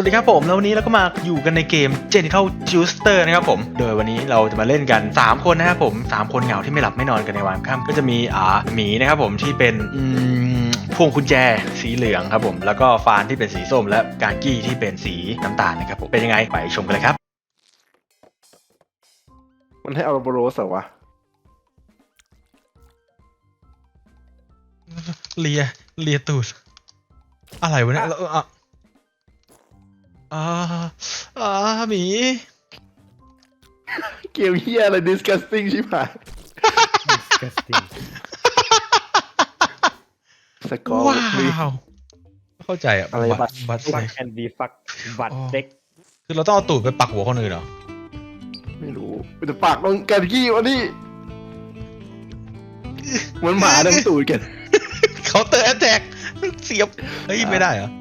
วัสดีครับผม แล้ววันนี้เราก็มาอยู่กันในเกม Genital Juicer นะครับผม โดยวันนี้เราจะมาเล่นกัน 3 คนนะครับผม 3 คนเหงาที่ไม่หลับไม่นอนกันในวันค่ำก็จะมีอ่าหมีนะครับผมที่เป็นอืมพวงกุญแจสีเหลืองครับผม แล้วก็ฟานที่เป็นสีส้ม และการกี้ที่เป็นสีน้ำตาลนะครับผม เป็นยังไงไปชมกันเลยครับ มันให้เอาโบโรสเหรอวะเลียเลียตูดอะไรวะเนี่ยแล้วอะ อ่าอ่าหมีเกมเฮียอะไร disgusting ชิบหาย disgusting สกอร์ว้ามีวเข้าใจอะอะไรบัตบัต fuck and be fuck บัตรเด็กคือเราต้องเอาตูดไปปักหัวคนอื่นเหรอ ไม่รู้แต่ปากต้องกันกี้วะนี่เหมือนหมาดังตูดกันเขาเตอร์แอตแทกเสียบ เฮ้ย ไม่ได้เหรออ๋อ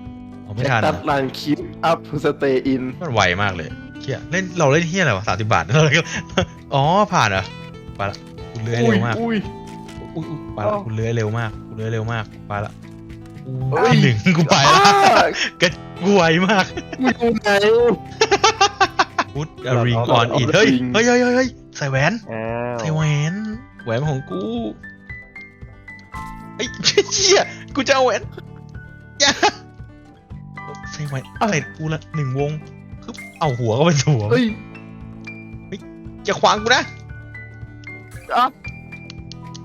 ไม่ทันตัอะดลันคิปอัพสเตย์อินมันไวมากเลยเฮียเล่นเราเล่นเฮียอะไรวะสามสิบบาทเราเล่นอ๋อผ่านเหรอไปละคุณเลื้อยอุ้เร็ยวมากอุ้ยอุ้ยอุ๊ยไปละอ๋อคุณเลื้อยเร็วมากคุณเลื้อยเร็วมากไปละเฮ้ยที่หนึ่งกูไปละอ้ากระกูไวมากมึงอยู่ไหนพุทริงออนอีเฮ้ยเฮ้ยเฮ้ยเฮ้ยเฮ้ยใส่แหวนอ้าวใส่แหวนแหวนของกูไอ้ยเชี่ยกูจะเอาแหวนอย่า ใส่แหวนใส่กูละหนึ่งวงคือเอาหัวก็ไปสวมเฮ้ยจะขวางกูนะอะ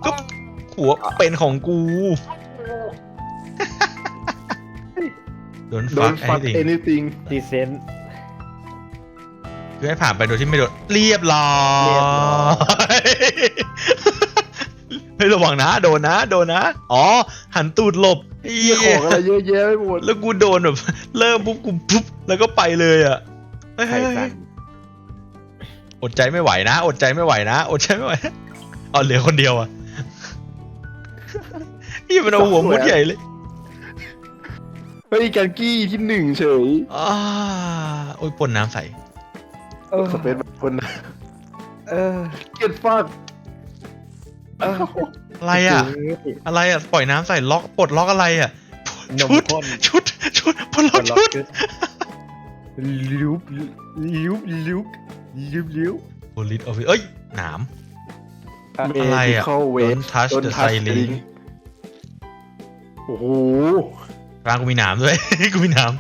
กึ๊บหัวเป็นของกู โดนโดฟันกฟักไอ้ดิ anything ดีเซน คือให้ผ่านไปโดยที่ไม่โดนเรียบร้อเรียบร้อยเฮ้ยระวังนะ โดนนะ โดนนะ อ๋อ หันตูดหลบไอ้เฮียเหี้ของอะไรเยอะแยะไปหมดแล้วกูโดนแบบ เริ่มปุ๊บกูปุ๊บแล้วก็ไปเลยอะเฮ้ยไข่เฮ้ยเฮ้สั่ยนอดใจไม่ไหวนะ อดใจไม่ไหวนะ อดใจไม่ไหวนะเอาเหลือคนเดียวอะพี่มันเอาหัวมุดใหญ่เลยเฮ้ยกันกี้ที่หนึ่งเฉยอ่าโอ้ยปนน้ำใสเออสเปซแบบคนเออเก็ตฟักเอออะไรอะ อะไรอะ ปล่อยน้ำใส่ล็อกปลดล็อกอะไรอะนมชุดข้นชุด ชุดปลดล็อกชุดลิวลิวลิวลิวลิวโพลิสออฟฟิศเอ้ย หนามอะไรอะเข้าเวท Don't touch the ceiling โอ้โหร้านกูมีหนามด้วย กูมีหนาม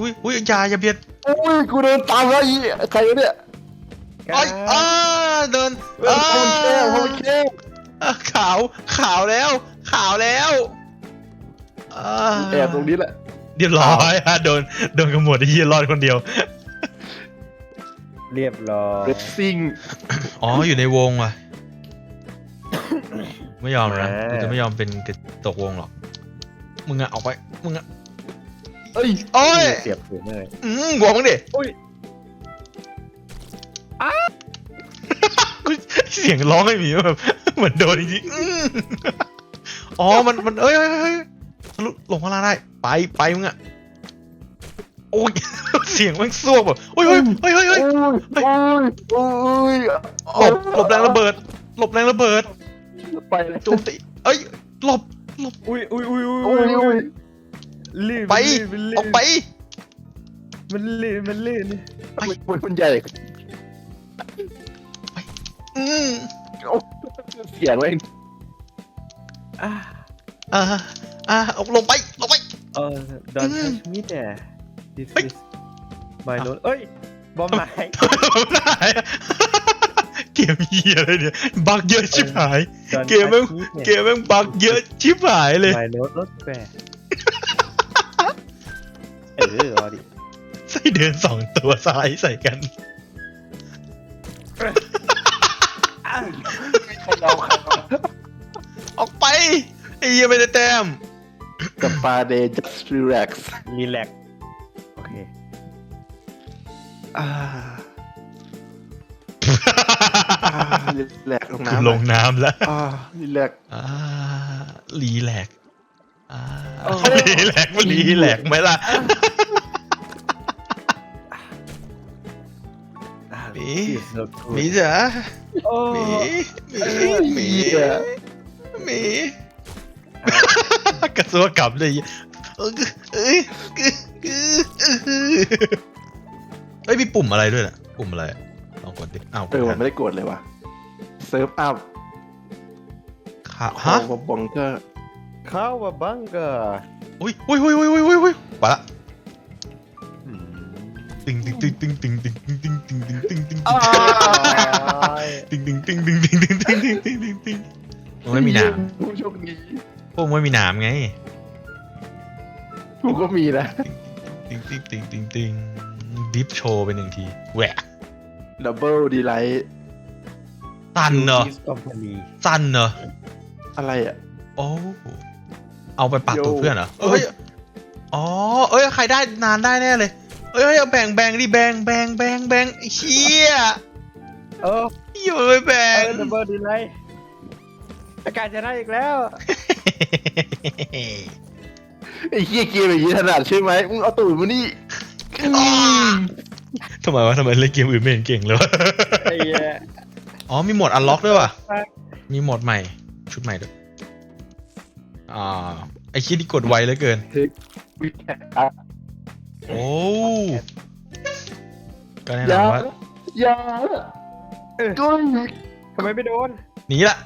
อุ้ยอุ้ยอยาอย่าเบียดโอ้ยกูเดินตามแล้วอีใครวะเนี่ยเอ้ยอ้าเดินเดินเข้ามันแก้วเข้ามันแก้วอ่า ขาว ขาวแล้ว ขาวแล้วอ่าแอบตรงนี้แหละ เรียบร้อยอะโดน โดนกระหมวดไอ้เหี้ยรอดคนเดียว เรียบร้อยเรซิ่งอ๋อ อยู่ในวงว่ะ ไม่ยอมนะกูจะไม่ยอมเป็นกระตกวงหรอก มึงอะออกไป มึงอะเอ้ยโอ้ยเสียบถือเลยอืมหัวมึงดิอุ้ยเสียงร้องไม่มีแบบ เหมือนโดนจริงๆอืมอ๋อ มัน มัน เอ้ยเอ้ยเอ้ยทะลุลงข้างล่างได้ ไป ไปมึงอะโอ้ย เสียงแมันซวกแบบโอ้ยเฮ้ยเฮ้ยเฮ้ยโอ้เฮ้ยยโอ้ยโอ้ยหลบ หลบแรงระเบิด หลบแรงระเบิด ไปเลยโจมตี เอ้ย หลบ หลบ อุ้ยอุ้ยอุ้ยอุ้ยโอ้ยโอ้ยลื่นไป มันลื่นออกไป มันลื่นมันลื่นไปมันมันใหญ่อืมโอ้ เสียงเองอ่าอ่าอ่าเอาลงไปลงไป เออ don't อืม touch me there this เฮ้ย is my note เอ้ย บอมไม้เกมเฮียอะไรเนี่ยบักเยอะชิบหาย เกมแม่งเกมแม่งบักเยอะชิบหายเลย My note not fair เออเอาดิ ไส้เดือนสองตัวสไลด์ใส่กัน ออกไปไอ้เหี้ยไม่ได้แต้มกับปาเดย์ just relax รีแลกโอเค อ่าอ่า relax ลงกูน้ำลงน้ำแล้วอ่า relax อ่ารีแลกซ์อ่าโอ้รีแลกซ์มันรีแลกซ์ไหมล่ะหมี This is so หมี good จ๋า โอ้หมีหมีหมีเหี้ยหมีกระซัวกลับเลยเอ้ยเอ้ยอื้ออื้อเฮ้ยมีปุ่มอะไรด้วยน่ะปุ่มอะไรลองกดดิอ้าวเออมันไม่ได้กดเลยว่ะเซิร์ฟอัพค่ะฮะฮะบังเกอร์เข้ามาบังเกอร์อุ้ยอุ้ยอุ้ยอุ้ยอุ้ยอุ้ยอุ้ยไปละอืม ตึงตึงตึงตึงตึงตึงตึงตึงตึงตึงตึงตึงอ้าตึงตึงตึงตึงตึงตึงตึงตึงตึงตึงตึงมันไม่มีหนามผู้โชคดีพวกมันไม่มีหนามไงกูก็มีนะตึงตึงตึงตึงตึงดิฟโชว์ไปหนึ่งทีแหวกดับเบิลดีไลท์สั้นเนอะคอมพานีสั้นเนอะอะไรอะโอ้เอาไปปัดตูดโย่เพื่อนเหรอเอ้ยอ๋อเอ้ยใครได้นานได้แน่เลย เอ้ยเอาแบ่งแบ่งดิแบ่งแบ่งแบ่งแบ่งไอ้เชี่ยเอออยู่ไปแบ่เองอดับเบิลดีไลท์อากาศจะได้อีกแล้ว ไอ้เหี้ยเกมอย่างนี้ถนัดใช่ไหมมึงเอาตูดมานี่ทำไมวะทำไมเล่นเกมอื่นไม่เห็นเก่งเลยวะ ไอ้เหี้ยอ๋อมีโหมดอันล็อกด้วยว่ะ มีโหมดใหม่ ชุดใหม่ด้วยอ่าไอคิดที่กดไวเหลือเกิน วิแอะ โอ้ก็แน่อนอย่านว่าอย่าเออก็ทำไมไม่โดน หนีละ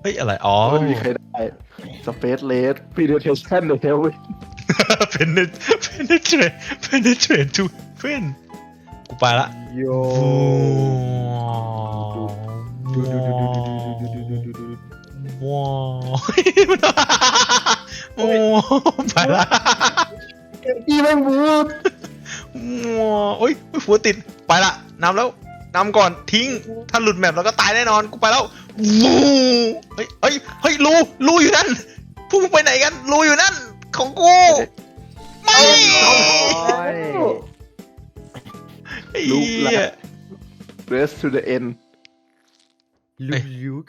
เฮ้ย อะไร อ๋อไม่มีใครได้สเปซเลสพีเดเทชันเลยเว้ยเป็นเนเป็นเนเทรนเป็นเนเทรนทูเฟนกูไปละโยว้าวโอ้ไปละอีแม่งบูดว้าวโอ้ยหัวติดไปละนำแล้วนำก่อนทิ้งถ้าหลุดแมปแล้วก็ตายแน่นอนกูไปแล้ววูเฮ้ยเฮ้ยเฮ้ยรูรูอยู่นั่นพวกมึงไปไหนกันรูอยู่นั่น ของกูไม่ไอ้เหี้ยเรสทูเดอะเอ็นลูกยุก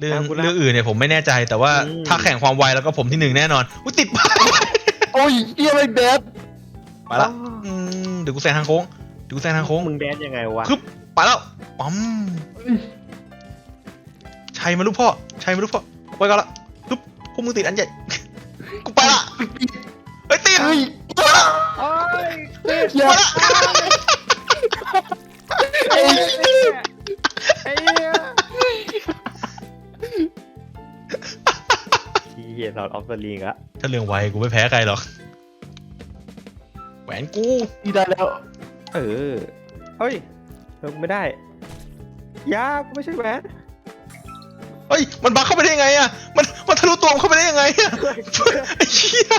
เรื่องเอากูนะเรื่องอื่นเนี่ยผมไม่แน่ใจแต่ว่าอืมถ้าแข่งความไวแล้วก็ผมที่หนึ่งแน่นอนอุ้ยติดไปโอ้ยเหี้ยอะไรแดดไปละอืมเดี๋ยวกูแซงทางโค้งเดี๋ยวกูแซงทางโค้งมึงแดนยังไงวะคึบไปแล้วปั๊มชัยมาลูกพ่อชัยมาลูกพ่อไว้ก่อนละคึบพวกมึงติดอันใหญ่กูไปละเฮ้ยติดเฮ้ยโอ้ยอย่าไปละไอ้เหี้ยไอ้เหี้ย เฮียเราออฟเดอะลิงอะถ้าเรื่องไวกูไม่แพ้ใครหรอก แหวนกูนี่ได้แล้ว เออ เฮ้ยลงไม่ได้ยากูไม่ใช่แหวนเฮ้ย มันบักเข้าไปได้ยังไงอะมัน มันทะลุตัวมันเข้าไปได้ยังไงอะไอ้เหี้ย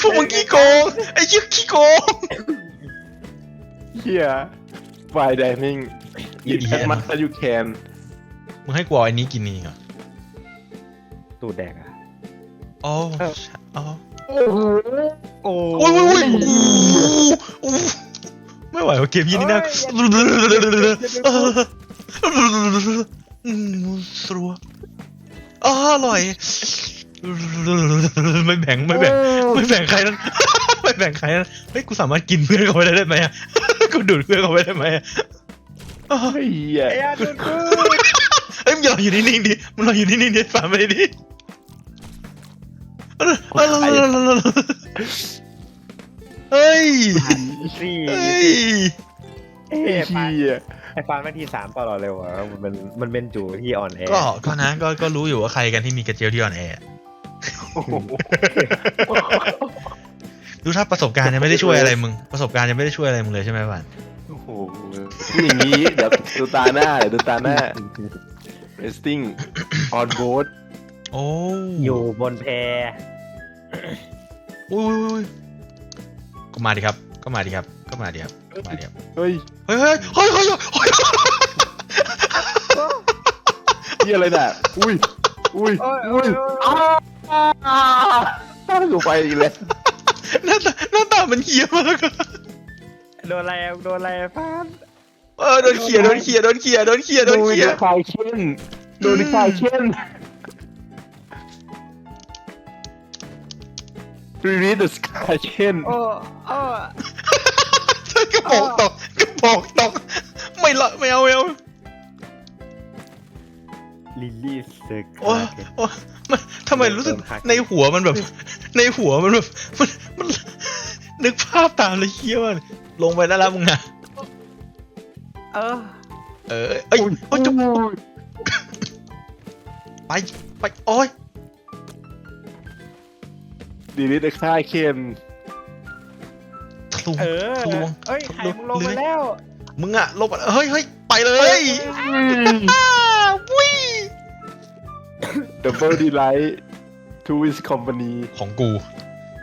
พวกมึงขี้โกง ไอ้เหี้ยขี้โกงเฮียไฟไดนิ่งอีเหี้แอยดมัสยูแคนมึงให้กูเอาไอ้นี้กินนี่เหรอ ตูดแดกอะอ๋อเอออ๋อ โอ้โหโอ้โอ้ยโอ้ยโอ้ยโอ้โหไม่ไหวว่ะเกมยี่นี่นะอืมสรัวอ๋ออร่อย ไม่แบ่งไม่แบ่งไม่แบ่งใครนั้นไม่แบ่งใครนั้นเฮ้ยกูสามารถกินเพื่อนเขาไปได้ไหมอะกูดูดเพื่อนเขาไปได้ไหมอะอ้าวเฮ้ยเหี้ยไอ้ยาตูดกูเฮ้ยมึงอย่ารออยู่นิ่งๆดิมึงรออยู่นิ่งๆดิฝันไปดิ เฮ้ยสี่เฮ้ยไอ้ยปานเหี้ยไอ้ปานแม่งทีสามตลอดเลยวะมันเป็นมันเป็นจูที่อ่อนแอก็ก็นะก็ก็รู้อยู่ว่าใครกันที่มีกระเจียวที่อ่อนแอโอ้โหดูถ้าประสบการณ์ยังไม่ได้ช่วยอะไรมึง ประสบการณ์ยังไม่ได้ช่วยอะไรมึงเลยใช่ไหมป่านโอ้โหอย่างนี้เดี๋ยวดูตาหน้าเดี๋ยวดูตาหน้า resting on board โอ้อยู่บนแพ อุ้ยก็มาดิครับ ก็มาดิครับ ก็มาดิครับก็มาดิครับ เฮ้ยเฮ้ยเฮ้ยเฮ้ยเฮ้ยเฮ้ยเหี้ยอะไรน่ะอุ้ย อุ้ยโอ้ยอุ้ยโอ้ยอ้าวถ้ากูไปอีกแล้วหน้าตาหน้าตามันเหี้ยมากอะโดนอะไรอะโดนอะไรอะปานเออโดนเขี่ยโดนเขี่ยโดนเขี่ยโดนเขี่ยโดนเขี่ยคลายเช่นโดนคลายเช่น Release the sky เช่นโอ้โอ้กระโปรงตกกระโปรงตกไม่ละไม่เอาไม่เอา ลิลลี่สึกโอ้ยโอ้ยมันทำไมรู้สึกในหัวมันแบบ ในหัวมันแบบมันมันนึกภาพตามเลยเชี่ยมันลงไปแล้วละมึงอะเออ เออเอ้ยโอ้ยจุ๊บไปไปโอ้ย ดีลิทค่ายเคนทะลวงเออทะลวงเอ้ยทะไข่ลวงมึงลงเลื้มาอยแล้ว มึงอะลงมาเฮ้ยเฮ้ยไปเลยอ้าววิดับเบิลดีไลท์ทูวิสคอมพานีของกู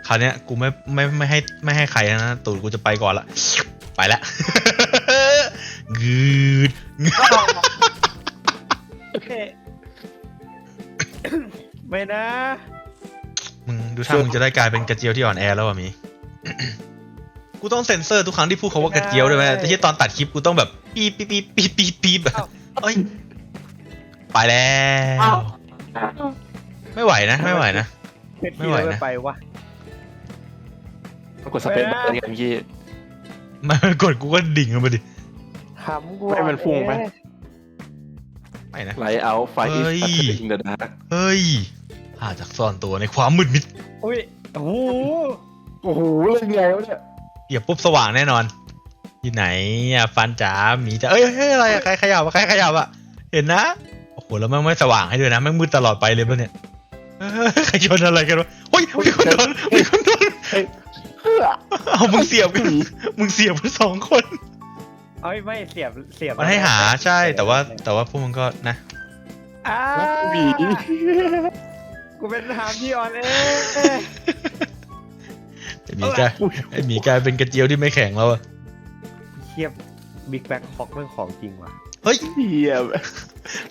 คราวเนี้ยกูไม่ไม่ไม่ให้ไม่ให้ใครนะตูดกูจะไปก่อนละ ไปละกืดโอเค ไม่นะ มึงดูท่ามึงจะได้กลายเป็นกระเจียวที่อ่อนแอแล้วอะหมี กูต้องเซ็นเซอร์ทุกครั้งที่พูดคาว่ากระเจียวด้วยไหมแต่ที่ตอนตัดคลิปกูต้องแบบปี๊บปี๊บปี๊บปี๊บปี๊บปี๊บแบบเอ้ยไปแล้วไม่ไหวนะ ไม่ไหวนะเพชรไม่ที่ไหวเรานะไม่ไปวะต้องกดสเปซบาร์อย่างเมื่อกี้มันกดกูก็ดิ่งลงไปดิขำกูให้มันฟุ้งไหมไปนะไลท์เอาไฟอิสเฮ้ยอัตติงเดอะดาร์กเฮ้ย ผ่าจากซ่อนตัวในความมืดมิดอุ้ยโอ้โหโอ้โหเล่นไงวะเนี่ยเดี๋ยวปุ๊บสว่างแน่นอน ที่ไหนอะฟันจ๋าหมีจ๋าเอ้ยเฮ้ยอะไรอะใครขยับอะใครขยับอะเห็นนะโอ้โหแล้วมันไม่สว่างให้ด้วยนะแม่งมืดตลอดไปเลยปะเนี่ยเอ้ยใครชนอะไรกันวะเฮ้ยมีคนโดนมีคนโดนเฮ้ยเพื่อเอามึงเสียบกันมึงเสียบกันสองคน เอ้ยไม่เสียบเสียบมันให้หาใช่แต่ว่าแต่ว่าพวกมึงก็นะอ้าหวี กูเป็นทามที่ออนเอไอหมีกลายไอหมีกลายเป็นกระเจียวที่ไม่แข็งแล้วอะเทียบบิ๊กแบ็คฮอกเรื่องของจริงว่ะเฮ้ยเฮีย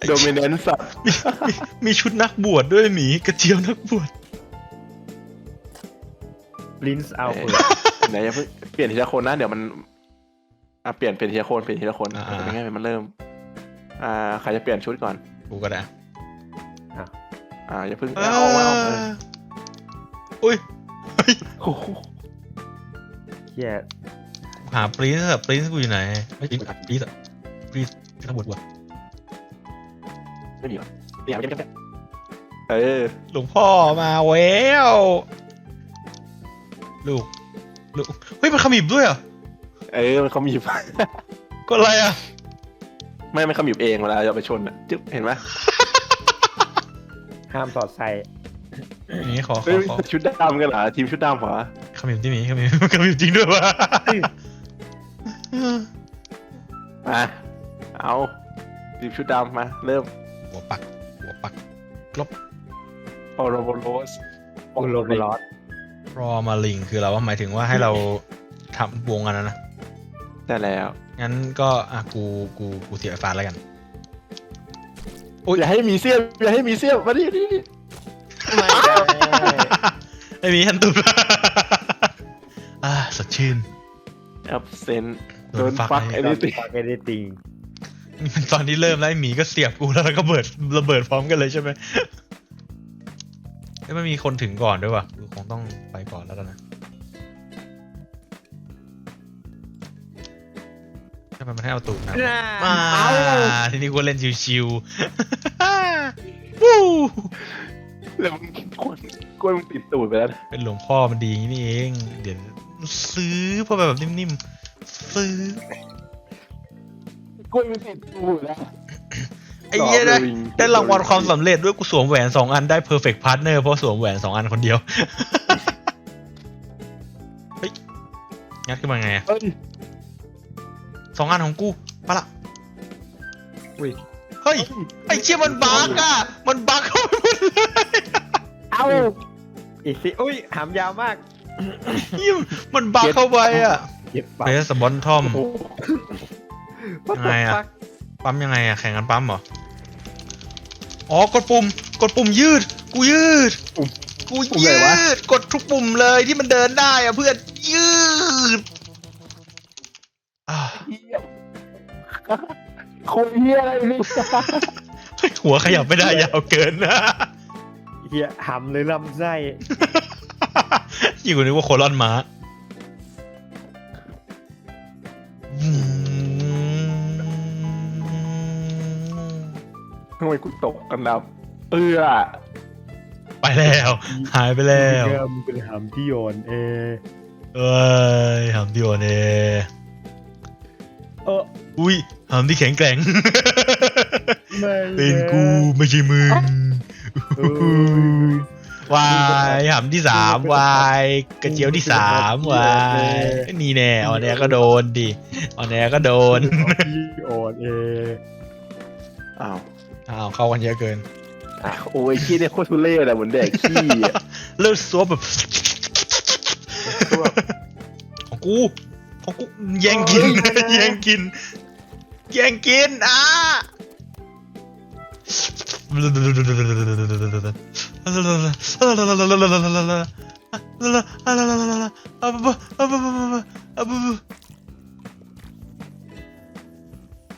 โดมิเนนซ์สัตว์มีมีมีชุดนักบวชด้วยหมีกระเจียวนักบวชลินส์เอาเปิดไหนอย่าเพิ่งเปลี่ยนทีละคนนะ เดี๋ยวมันอะเปลี่ยนเปลี่ยนทีละคนเปลี่ยนทีละคนไม่งั้นมันเริ่ม อ่าใครจะเปลี่ยนชุดก่อน กูก็ได้ อ่าอย่าเพิ่งเอเอาเอาเอาออุ้ยเฮ้ยโอ้โหเฮียหาปรินซ์อะปรินซ์กูอยู่ไหนไม่ปรินซ์ปรินซ์อะปรินซ์นักบวชวะไม่มีหรอเนี่ยไม่ได้เออหลวงพ่อมาแววลูกลูกเฮ้ยมันขมิบด้วยเหรอะเออมันเขามีบ ก็อะไรอะ ไม่มันเขามีบเองเวลาจะไปชนอะจึ๊บเห็นไหม ห้ามสอดใส่หมีขอขเฮ้อยขอชุดดำกันเหรอทีมชุดดำเหรอขมิบที่หมีขมิบขมิบจริงด้วยวะมาเอาทีมชุดดำมา เริ่มหัวปัก หัวปักโอโรโบโรสโอโลบลอสรอมาลิงคือเราว่าหมายถึงว่าให้เราทำวงกันนะนะ ได้แล้ว งั้นก็อะกูกูกูเสียไฟฟ้าแล้วกัน อย่าให้มีเสี้ยมอย่าให้มีเสี้ยมมาดิดิดิไม่ได้ไม่มีฮันตุอ่าสดชื่น แอบเซนโดโดนนฟักฟักไอ้ไอ้นี่ติฟังไอ้นี่ติงนี่มันตอนที่เริ่มแล้วไอ้หมีก็เสียบกูแล้วแล้วก็เบิดระเบิดพร้อมกันเลยใช่ไหมเอ้ยมันมีคนถึงก่อนด้วยวะกูคงต้องไปก่อนแล้วกันนะ ถ้ามันไม่ให้เอาตูดนะน่ามาทีนี้กูเล่นชิวๆวู้แล้วมึงกล้วยกล้วยมึงติดตูดไปแล้วนะเป็นหลวงพ่อมันดีอย่างนี้นี่เอง เดี๋ยวซื้อพอแบบนิ่มๆ ซื้อกล้วยมึงติดตูดแล้ว ไอ้เหี้ยได้ต่อเลยได้รางวัลความสำเร็จด้วยกูสวมแหวนสองอันได้ perfect partner เพราะสวมแหวนสองอันคนเดียว เฮ้ย งัดขึ้นมาไงอะเอ้ย สองอันของกูมาละอุ้ยเฮ้ยไอ้เชี่ยมันบักอะมันบักเข้าไปหมดเลยเอ้าอีกสิอุ้ยหามยาวมากเหี้ยมันบักเข้าไปอะเย็บปากเพสบอนทอม โอ้โหยังไงอะ ปั๊มยังไงอะแข่งกันปั๊มเหรอ อ๋อกดปุ่ม กดปุ่มยืด กูยืดกูยืดกดทุกปุ่มเลยที่มันเดินได้อะเพื่อนยืด อ่าเหี้ยคนเฮียอะไรนี่เฮ้ยหัวขยับไม่ได้ยาวเกินนะเฮียหำเลยลำไส้อยู่นึกว่าโคลอนม้าอืมทำไมกูตกอันดับเอื้อไปแล้ว หายไปแล้วเริ่มเป็นหำที่โยนเอเอ้ยหำที่โอเน เอออุ้ยหำที่แข็งแกร่ง ไม่เป็นกูไม่ใช่มึงเออวายหำที่สามวายกระเจียวที่สามวายนี่แน่ออนแอร์ก็โดนดิออนแอร์ก็โดนที่โอนเออ้าวอ้าวเข้ากันเยอะเกินอะโอ้ยขี้เนี่ยโคตรทุเรศอะเหมือนแดกขี้อะเลือดซัวแบบของกู ของกูแย่งกิน แย่งกิน แย่งกินอะ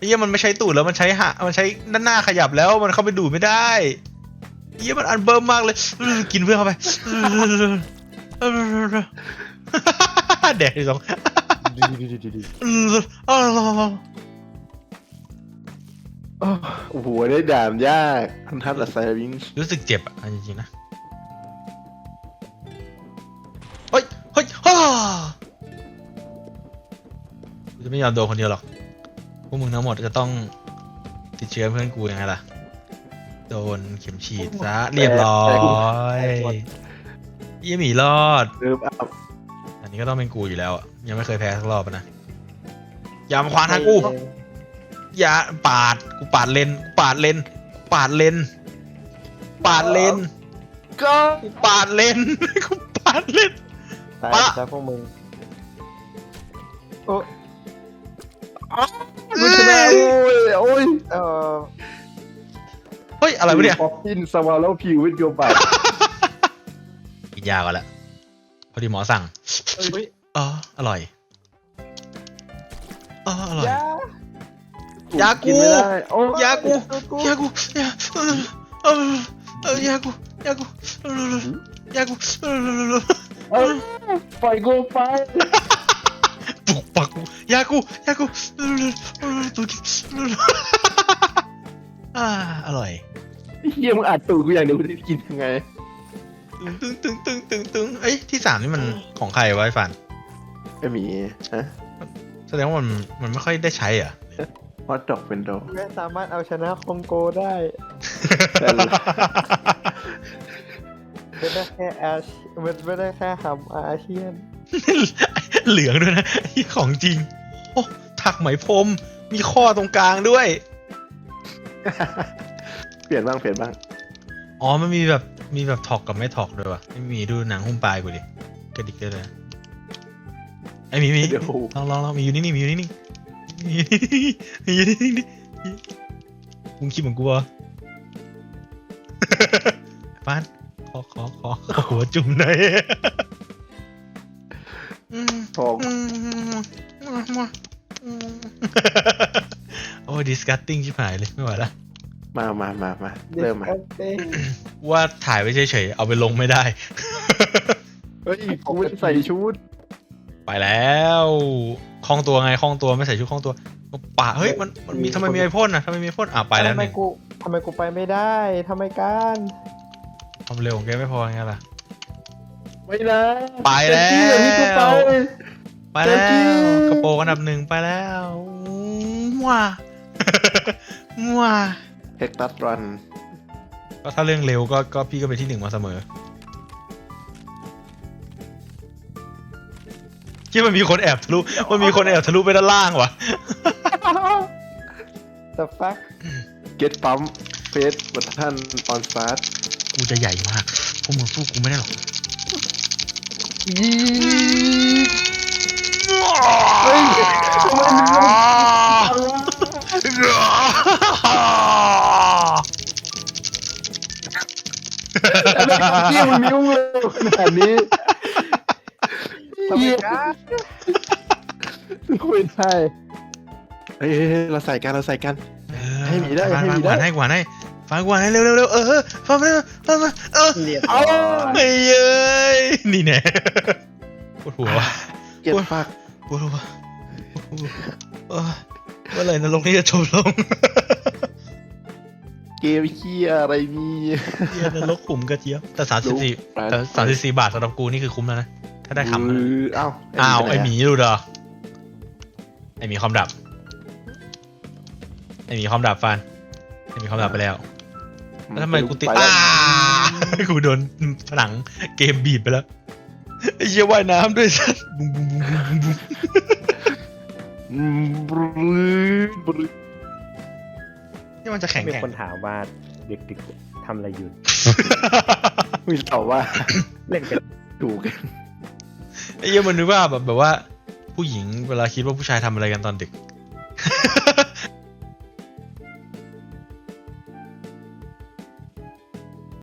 เฮียมันไม่ใช้ตูดแล้วมันใช้หะมันใช้ด้านหน้าขยับแล้วมันเข้าไปดูดไม่ได้เฮียมันอันเบิร์มมากเลย กินเพื่อนเข้าไปแดกที่สองดีดีดีดีดี โอ้โหได้ด่ามยากทันทัดละไซวิงรู้สึกเจ็บอะจริงๆนะเฮ้ยเฮ้ยฮ่ากูจะไม่ยอมโดนคนเดียวหรอก พวกมึงทั้งหมดจะต้องติดเชื้อเพื่อนกูยังไงล่ะ โดนเข็มฉีดซะเรียบร้อยยี่หมีรอดเริ่มอัพอันนี้ก็ต้องเป็นกูอยู่แล้วอะ ยังไม่เคยแพ้สักรอบอะนะ อย่ามาขวางทางกู อย่าปาด กูปาดเลนกูปาดเลนกูปาดเลนปาดเลนก็กูปาดเลน กูปาดเลน ตายปะ ซะพวกมึงโอ้กูชนะโอ้ยโอ้ยเออเฮ้ยอะไรวะเนี่ย ป๊อปอินสวาโลพิววิดโยบัตกินยาก่อนละพอดีหมอสั่ง เฮ้ย อ๋อ อร่อย อ๋อ อร่อย ยายากูนไม่ได้โอ้ยยากู ยากูยาเออเออเออยากูยากูเออยากูเออเอ้ยปล่อยกูไปปุกปักกูยากูยากูเออเออตัวกินอ่าอร่อยเฮียมึงอัดตูดกูอย่างเดียวกูจะกินยังไง ตึงตึงตึงตึงตึงเอ้ยที่สามนี่มันของใครวะไอ้ฟัน ไอหมีฮะแสดงว่ามันมันไม่ค่อยได้ใช้เหรอะฮอตดอกเป็นดอกไม่สามารถเอาชนะคองโกได้ไม่ได้แค่อาเชีมันไม่ได้แค่หำอาเซียน เหลืองด้วยนะไอ้ของจริง โอ้ถักไหมพรมมีข้อตรงกลางด้วย เปลี่ยนบ้างเปลี่ยนบ้าง อ๋อมันมีแบบมีแบบถอกกับไม่ถอกด้วยวะไม่มีดูหนังหุ้มปลายกูดิกระดิกได้เลยนะ ไอ้หมีหมีเดี๋ยว ลองลองลองมีอยู่นิ่งๆมีอยู่นิ่งๆมีอยู่นิ่งๆมีอยู่นิ่งๆดิมึงคิดเหมือนกูปะปานขอขอขอขอหัวจุ่มหน่อยอืม ทองอืมอืมโอ้ดิสกัตติ้งชิบหายเลย ไม่ไหวละ มามามามาเริ่มมาว่าถ่ายไว้เฉยๆ เอาไปลงไม่ได้ เฮ้ยกูไม่ได้ใส่ชุด ไปแล้วคล้องตัวไงคล้องตัวไม่ใส่ชุดคล้องตัวป่าเฮ้ยมันมันมีทำไมมีไอพ่นอะทำไมมีไอพ่นอะไปแล้วทำไมหนึ่งกูทำไมกูไปไม่ได้ทำไมกันความเร็วของแกไม่พอไงล่ะไม่นะไปแล้วเดี๋ยวนี้กูไปไปแล้ว Thank you กระโปรงอันดับหนึ่งไปแล้วว้าว้าเฮกตัสรันก็ถ้าเรื่องเร็วก็ก็พี่ก็ไปที่หนึ่งมาเสมอ คิดมันมีคนแอบทะลุมันมีคนแอบทะลุไปด้านล่างวะแต่ฟักเก็ตปั๊มเฟสบัตทันออนสตาร์ทกูจะใหญ่มากพวกมึงสู้กูไม่ได้หรอกเฮ้ยทำไมมันเกี่ยวมันมิ้วเลยขนาดนี้ ทำไมกันไม่ได้เฮ้ยเฮ้ยเฮ้ยเราใส่กันเราใส่กัน ให้หมีได้ให้หมีได้ ฟังให้กวานให้ฟังกวานให้เร็วเร็วเร็วเออฟังไปเร็วฟังไปเออเรียบเอาเฮ้ยเอ้ยนี่แน่ปวดหัววะเก็ตฟักปวดหัวเออเมื่อไหร่นรกนี้จะจบลงเกมเฮียอะไรนี่เหี้ยนรกขุมกระเจี๊ยบแต่สามสิบสี่ไปแต่สามสิบสี่บาทสำหรับกูนี่คือคุ้มแล้วนะ ถ้าได้คำเอนะออ้าวอ้าวปไอหนหมีดูเด้อไอหมีความดับ ไอหมีความดับฟันไอหมีความดับไปแล้วแล้วทำไมกูติดปแล้อ้าวกูโดนผนังเกมบีบไปแล้วไอ้เหี้ยว่ายน้ำด้วยสัสบุ้งบุ้งบุ้งบุ้งบุ้งบุ้งอืมบรืดบรืดนี่มันจะแข็งมีแข็งคนถามว่าดึกๆทำอะไรอยู่มีตอบว่าเล่นกันถูก ไอ้เหี้ยมันนึกว่าแบบแบบว่า ผู้หญิงเวลาคิดว่าผู้ชายทำอะไรกันตอนเด็ก